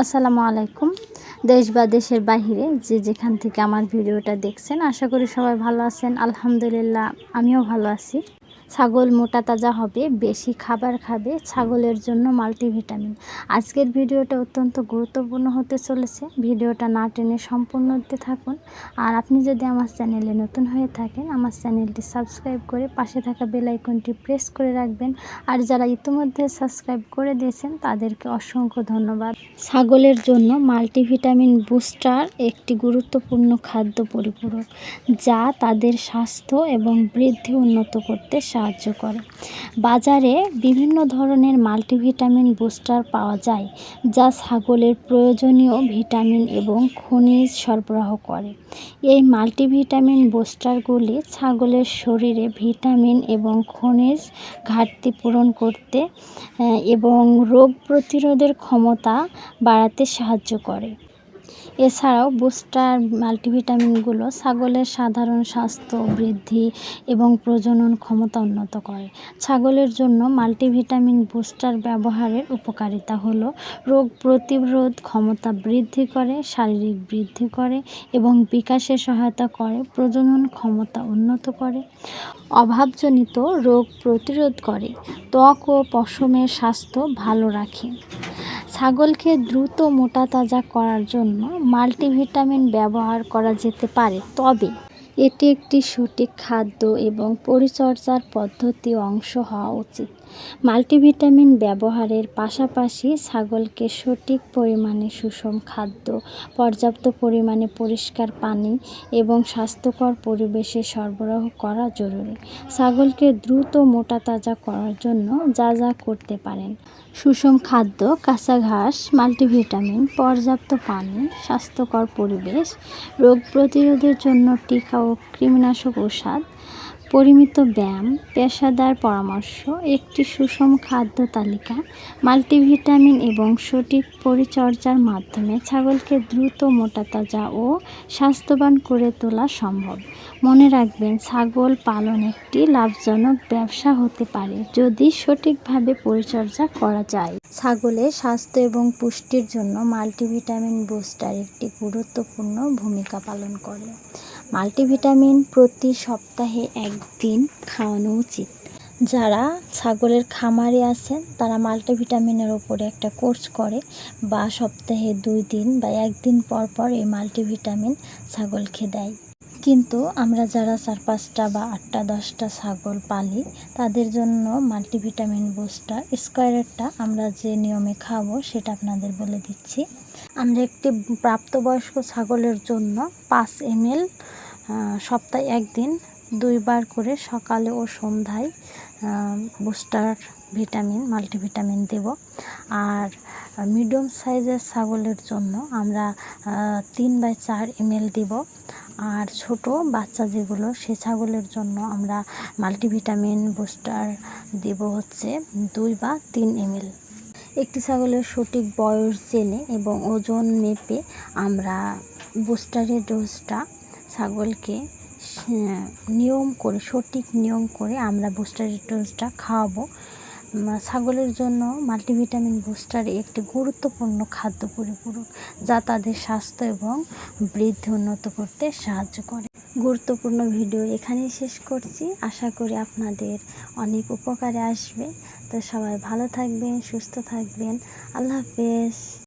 আসসালামু আলাইকুম। দেশ বা দেশের বাহিরে যে যেখান থেকে আমার ভিডিওটা দেখছেন, আশা করি সবাই ভালো আছেন। আলহামদুলিল্লাহ, আমিও ভালো আছি। ছাগল মোটা তাজা হবে, বেশি খাবার খাবে, ছাগলের জন্য মাল্টিভিটামিন। আজকের ভিডিওটা অত্যন্ত গুরুত্বপূর্ণ হতে চলেছে। ভিডিওটা না টেনে সম্পূর্ণ দেখতে থাকুন। আর আপনি যদি আমার চ্যানেলে নতুন হয়ে থাকেন, আমার চ্যানেলটি সাবস্ক্রাইব করে পাশে থাকা বেল আইকনটি প্রেস করে রাখবেন। আর যারা ইতিমধ্যে সাবস্ক্রাইব করে দিয়েছেন, তাদেরকে অসংখ্য ধন্যবাদ। ছাগলের জন্য মাল্টিভিটামিন বুস্টার একটি গুরুত্বপূর্ণ খাদ্য পরিপূরক, যা তাদের স্বাস্থ্য এবং বৃদ্ধি উন্নত করতে সাহায্য করে। বাজারে বিভিন্ন ধরনের মাল্টিভিটামিন বুস্টার পাওয়া যায়, যা ছাগলের প্রয়োজনীয় ভিটামিন এবং খনিজ সরবরাহ করে। এই মাল্টিভিটামিন বুস্টারগুলি ছাগলের শরীরে ভিটামিন এবং খনিজ ঘাটতি পূরণ করতে এবং রোগ প্রতিরোধের ক্ষমতা বাড়াতে সাহায্য করে। এছাড়াও বুস্টার মাল্টিভিটামিনগুলো ছাগলের সাধারণ স্বাস্থ্য বৃদ্ধি এবং প্রজনন ক্ষমতা উন্নত করে। ছাগলের জন্য মাল্টিভিটামিন বুস্টার ব্যবহারের উপকারিতা হলো রোগ প্রতিরোধ ক্ষমতা বৃদ্ধি করে, শারীরিক বৃদ্ধি করে এবং বিকাশে সহায়তা করে, প্রজনন ক্ষমতা উন্নত করে। অভাবজনিত রোগ প্রতিরোধ করে, ত্বক ও পশমের স্বাস্থ্য ভালো রাখে। ছাগলকে দ্রুত মোটা তাজা করার জন্য মাল্টিভিটামিন ব্যবহার করা যেতে পারে। তবে এটি একটি সঠিক খাদ্য এবং পরিচর্যার পদ্ধতি অংশ হওয়া উচিত। মাল্টিভিটামিন ব্যবহারের পাশাপাশি ছাগলকে সঠিক পরিমাণে সুষম খাদ্য, পর্যাপ্ত পরিমাণে পরিষ্কার পানি এবং স্বাস্থ্যকর পরিবেশে সরবরাহ করা জরুরি। ছাগলকে দ্রুত মোটা তাজা করার জন্য যা যা করতে পারেন। সুষম খাদ্য, কাঁচা ঘাস, মাল্টিভিটামিন, পর্যাপ্ত পানি, স্বাস্থ্যকর পরিবেশ, রোগ প্রতিরোধের জন্য টিকা ও কৃমিনাশক ঔষধ, পরিমিত ব্যায়াম, পেশাদার পরামর্শ, একটি সুষম খাদ্য তালিকা, মাল্টিভিটামিন এবং সঠিক পরিচর্যার মাধ্যমে ছাগলকে দ্রুত মোটা তাজা ও স্বাস্থ্যবান করে তোলা সম্ভব। মনে রাখবেন, ছাগল পালন একটি লাভজনক ব্যবসা হতে পারে যদি সঠিকভাবে পরিচর্যা করা যায়। ছাগলের স্বাস্থ্য এবং পুষ্টির জন্য মাল্টিভিটামিন বুস্টার একটি গুরুত্বপূর্ণ ভূমিকা পালন করে। মাল্টিভিটামিন প্রতি সপ্তাহে একদিন খাওয়ানো উচিত। যারা ছাগলের খামারে আছেন, তারা মাল্টিভিটামিনের ওপরে একটা কোর্স করে বা সপ্তাহে দুই দিন বা একদিন পর পর এই মাল্টিভিটামিন ছাগলকে দেয়। কিন্তু আমরা যারা চার পাঁচটা বা আটটা, দশটা ছাগল পালি, তাদের জন্য মাল্টিভিটামিন বুস্টার স্কোয়ারেরটা আমরা যে নিয়মে খাব সেটা আপনাদের বলে দিচ্ছি। আমরা একটি প্রাপ্তবয়স্ক ছাগলের জন্য পাঁচ এমএল সপ্তাহে একদিন, দুইবার করে সকালে ও সন্ধ্যায় বুস্টার ভিটামিন মাল্টিভিটামিন দেব। আর মিডিয়াম সাইজের ছাগলের জন্য আমরা তিন বাই চার এমএল দেব। আর ছোট বাচ্চা যেগুলো, সে ছাগলের জন্য আমরা মাল্টিভিটামিন বুস্টার দেব হচ্ছে দুই বা তিন এমএল একটি ছাগলের সঠিক বয়স জেনে এবং ওজন মেপে আমরা বুস্টারের ডোজটা ছাগলকে নিয়ম করে, সঠিক নিয়ম করে আমরা বুস্টারের ডোজটা খাওয়াবো। ছাগলের জন্য মাল্টিভিটামিন বুস্টার একটি গুরুত্বপূর্ণ খাদ্য পরিপূরক যা তাদের স্বাস্থ্য এবং বৃদ্ধি উন্নত করতে সাহায্য করে। গুরুত্বপূর্ণ ভিডিও এখানেই শেষ করছি। আশা করি আপনাদের অনেক উপকারে আসবে। তো সবাই ভালো থাকবেন, সুস্থ থাকবেন। আল্লাহ হাফেজ।